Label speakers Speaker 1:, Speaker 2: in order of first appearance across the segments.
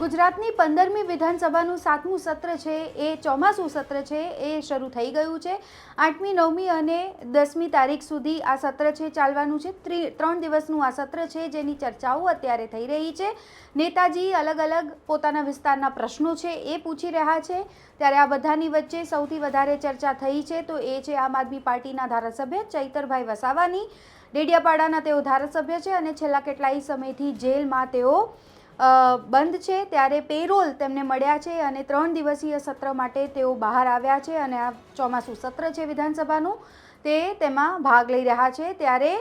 Speaker 1: ગુજરાતની પંદરમી વિધાનસભાનું સાતમું સત્ર છે, એ ચોમાસું સત્ર છે, એ શરૂ થઈ ગયું છે. આઠમી, નવમી અને દસમી તારીખ સુધી આ સત્ર છે, ચાલવાનું છે. ત્રી- ત્રણ દિવસનું આ સત્ર છે, જેની ચર્ચાઓ અત્યારે થઈ રહી છે. નેતાજી અલગ અલગ પોતાના વિસ્તારના પ્રશ્નો છે, એ પૂછી રહ્યા છે. ત્યારે આ બધાની વચ્ચે સૌથી વધારે ચર્ચા થઈ છે, તો એ છે આમ આદમી પાર્ટીના ધારાસભ્ય ચૈતરભાઈ વસાવાની. ડેડિયાપાડાના તેઓ ધારાસભ્ય છે અને છેલ્લા કેટલાય સમયથી જેલમાં તેઓ બંધ છે ત્યારે પેરોલ તેમને મળ્યા છે અને ત્રણ દિવસીય સત્ર માટે તેઓ બહાર આવ્યા છે અને આ ચોમાસું સત્ર છે વિધાનસભાનું, તે તેમાં ભાગ લઈ રહ્યા છે. ત્યારે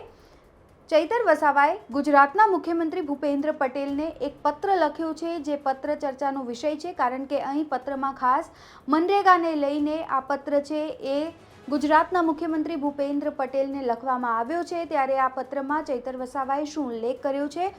Speaker 1: ચૈતર વસાવાએ ગુજરાતના મુખ્યમંત્રી ભૂપેન્દ્ર પટેલને એક પત્ર લખ્યો છે, જે પત્ર ચર્ચાનો વિષય છે, કારણ કે અહીં પત્રમાં ખાસ મનરેગાને લઈને આ પત્ર છે એ ગુજરાતના મુખ્યમંત્રી ભૂપેન્દ્ર પટેલને લખવામાં આવ્યો છે. ત્યારે આ પત્રમાં ચૈતર વસાવાએ શું ઉલ્લેખ કર્યો છે?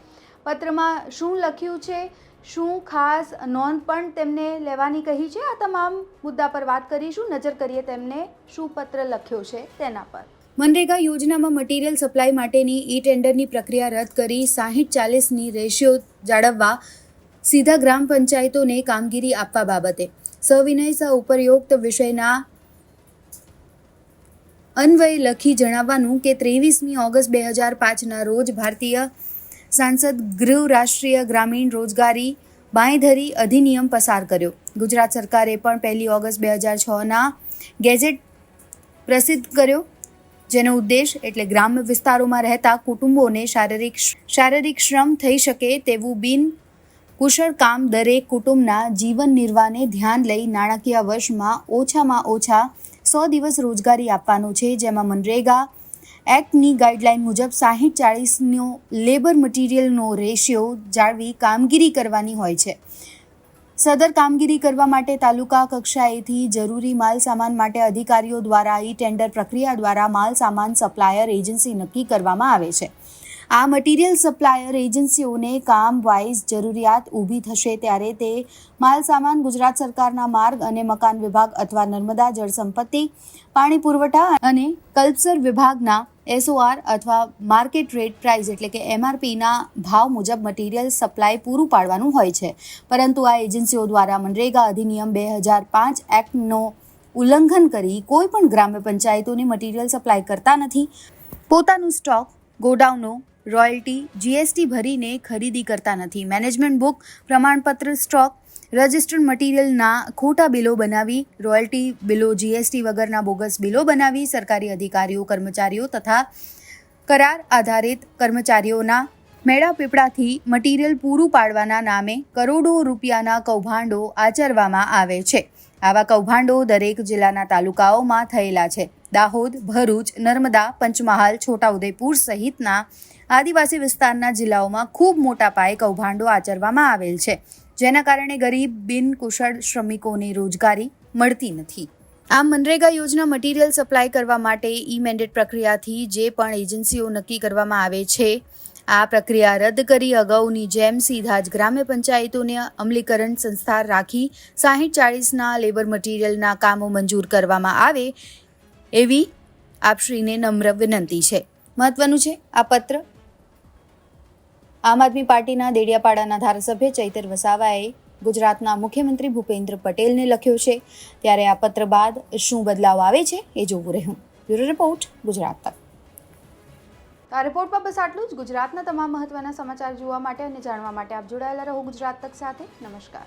Speaker 1: પત્રમાં શું લખ્યું છે? શું ખાસ નોંધ પણ તેમને લેવાની કહી છે? આ તમામ મુદ્દા પર વાત કરીશું. નજર કરીએ તેમને શું પત્ર લખ્યો છે તેના પર.
Speaker 2: મનરેગા યોજનામાં મટીરીયલ સપ્લાય માટેની ઈ ટેન્ડરની પ્રક્રિયા રદ કરી સાહીઠ ચાલીસની રેશિયો જાળવવા સીધા ગ્રામ પંચાયતોને કામગીરી આપવા બાબતે. સવિનય સહ ઉપરયુક્ત વિષયના અન્વયે લખી જણાવવાનું કે ત્રેવીસમી ઓગસ્ટ બે હજાર પાંચના રોજ ભારતીય સાંસદ ગૃહ રાષ્ટ્રીય ગ્રામીણ રોજગારી બાંયધરી અધિનિયમ પસાર કર્યો. ગુજરાત સરકારે પણ પહેલી ઓગસ્ટ બે હજાર છના ગેઝેટ પ્રસિદ્ધ કર્યો. જેનો ઉદ્દેશ એટલે ગ્રામ્ય વિસ્તારોમાં રહેતા કુટુંબોને શારીરિક શારીરિક શ્રમ થઈ શકે તેવું બિન કુશળ કામ દરેક કુટુંબના જીવન નિર્વાહને ધ્યાન લઈ નાણાકીય વર્ષમાં ઓછામાં ઓછા સો દિવસ રોજગારી આપવાનો છે. જેમાં મનરેગા એક્ટની ગાઈડલાઈન મુજબ સાહીઠ ચાળીસનો લેબર મટીરિયલનો રેશિયો જાળવી કામગીરી કરવાની હોય છે. સદર કામગીરી કરવા માટે તાલુકા કક્ષાએથી જરૂરી માલ સામાન માટે અધિકારીઓ દ્વારા ઈ ટેન્ડર પ્રક્રિયા દ્વારા માલ સામાન સપ્લાયર એજન્સી નક્કી કરવામાં આવે છે. આ મટીરિયલ સપ્લાયર એજન્સીઓને કામ વાઇઝ જરૂરિયાત ઊભી થશે ત્યારે તે માલ સામાન ગુજરાત સરકારના માર્ગ અને મકાન વિભાગ અથવા નર્મદા જળ સંપત્તિ, પાણી પુરવઠા અને કલ્પસર વિભાગના એસઓઆર અથવા માર્કેટ રેટ પ્રાઇસ એટલે કે એમઆરપીના ભાવ મુજબ મટીરિયલ સપ્લાય પૂરું પાડવાનું હોય છે. પરંતુ આ એજન્સીઓ દ્વારા મનરેગા અધિનિયમ બે હજાર પાંચ એક્ટનો ઉલ્લંઘન કરી કોઈ પણ ગ્રામ્ય પંચાયતોને મટીરિયલ સપ્લાય કરતા નથી. પોતાનું સ્ટોક ગોડાઉનો રોયલ્ટી, જીએસટી ભરીને ખરીદી કરતા નથી. મેનેજમેન્ટ બુક, પ્રમાણપત્ર, સ્ટોક, રજિસ્ટર્ડ મટીરિયલના ખોટા બિલો બનાવી, રોયલ્ટી બિલો, જીએસટી વગરના બોગસ બિલો બનાવી સરકારી અધિકારીઓ, કર્મચારીઓ તથા કરાર આધારિત કર્મચારીઓના મેળા પીપળાથી મટીરિયલ પૂરું પાડવાના નામે કરોડો રૂપિયાના કૌભાંડો આચરવામાં આવે છે. આવા કૌભાંડો દરેક જિલ્લાના તાલુકાઓમાં થયેલા છે. દાહોદ, ભરૂચ, નર્મદા, પંચમહાલ, છોટાઉદેપુર સહિતના આદિવાસી વિસ્તારના જિલ્લાઓમાં ખૂબ મોટા પાયે કૌભાંડો આચરવામાં આવેલ છે. જેના કારણે ગરીબ, બિનકુશળ શ્રમિકોને રોજગારી મળતી નથી. આ મનરેગા યોજના મટીરિયલ સપ્લાય કરવા માટે ઈ મેન્ડેટ પ્રક્રિયાથી જે પણ એજન્સીઓ નક્કી કરવામાં આવે છે, આ પ્રક્રિયા રદ કરી અગાઉની જેમ સીધા જ ગ્રામ્ય પંચાયતોને અમલીકરણ સંસ્થા રાખી સાહીઠ ચાળીસના લેબર મટીરિયલના કામો મંજૂર કરવામાં આવે એવી આપશ્રીને નમ્ર વિનંતી છે. મહત્વનું છે, આ પત્ર આમ આદમી પાર્ટીના દેડિયાપાડાના ધારાસભ્ય ચૈતર વસાવાએ ગુજરાતના મુખ્યમંત્રી ભૂપેન્દ્ર પટેલને લખ્યો છે. ત્યારે આ પત્ર બાદ શું બદલાવ આવે છે, એ જોવું રહ્યું. બ્યુરો રિપોર્ટ, ગુજરાત તક.
Speaker 1: આ રિપોર્ટમાં બસ આટલું જ. ગુજરાતના તમામ મહત્વના સમાચાર જોવા માટે અને જાણવા માટે આપ જોડાયેલા રહો ગુજરાત તક સાથે. નમસ્કાર.